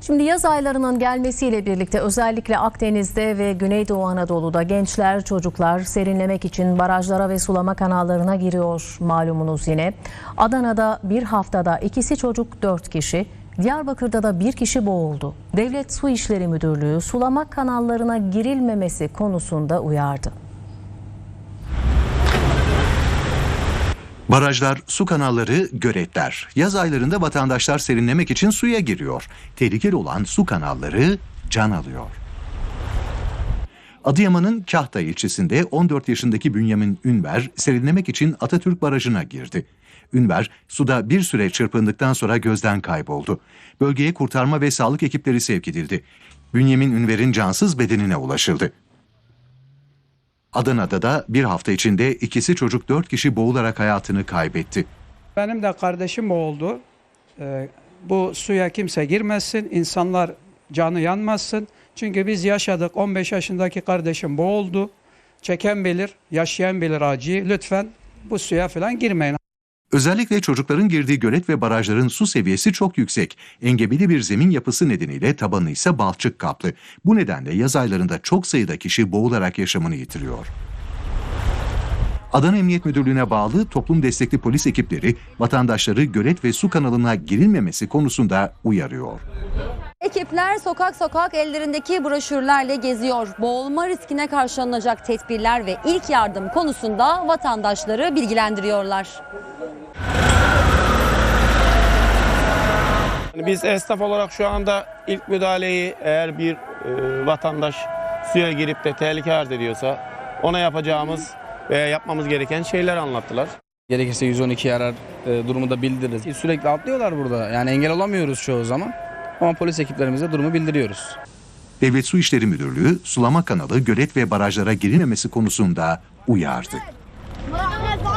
Şimdi yaz aylarının gelmesiyle birlikte özellikle Akdeniz'de ve Güneydoğu Anadolu'da gençler, çocuklar serinlemek için barajlara ve sulama kanallarına giriyor malumunuz yine. Adana'da bir haftada ikisi çocuk dört kişi, Diyarbakır'da da bir kişi boğuldu. Devlet Su İşleri Müdürlüğü sulama kanallarına girilmemesi konusunda uyardı. Barajlar, su kanalları, göletler. Yaz aylarında vatandaşlar serinlemek için suya giriyor. Tehlikeli olan su kanalları can alıyor. Adıyaman'ın Kahta ilçesinde 14 yaşındaki Bünyamin Ünver serinlemek için Atatürk Barajı'na girdi. Ünver suda bir süre çırpındıktan sonra gözden kayboldu. Bölgeye kurtarma ve sağlık ekipleri sevk edildi. Bünyamin Ünver'in cansız bedenine ulaşıldı. Adana'da da bir hafta içinde ikisi çocuk dört kişi boğularak hayatını kaybetti. Benim de kardeşim boğuldu. Ee, bu suya kimse girmesin, insanlar canı yanmasın. Çünkü biz yaşadık. 15 yaşındaki kardeşim boğuldu. Çeken bilir, yaşayan bilir acıyı. Lütfen bu suya falan girmeyin. Özellikle çocukların girdiği gölet ve barajların su seviyesi çok yüksek. Engebeli bir zemin yapısı nedeniyle tabanı ise balçık kaplı. Bu nedenle yaz aylarında çok sayıda kişi boğularak yaşamını yitiriyor. Adana Emniyet Müdürlüğü'ne bağlı toplum destekli polis ekipleri vatandaşları gölet ve su kanalına girilmemesi konusunda uyarıyor. Ekipler sokak sokak ellerindeki broşürlerle geziyor. Boğulma riskine karşı alınacak tedbirler ve ilk yardım konusunda vatandaşları bilgilendiriyorlar. Biz esnaf olarak şu anda ilk müdahaleyi eğer bir e, vatandaş suya girip de tehlike arz ediyorsa ona yapacağımız veya yapmamız gereken şeyler anlattılar. Gerekirse 112 arar, e, durumu da bildiririz. Sürekli atlıyorlar burada. Yani engel olamıyoruz çoğu zaman. Ama polis ekiplerimize durumu bildiriyoruz. Devlet Su İşleri Müdürlüğü sulama kanalı, gölet ve barajlara girilmemesi konusunda uyardı.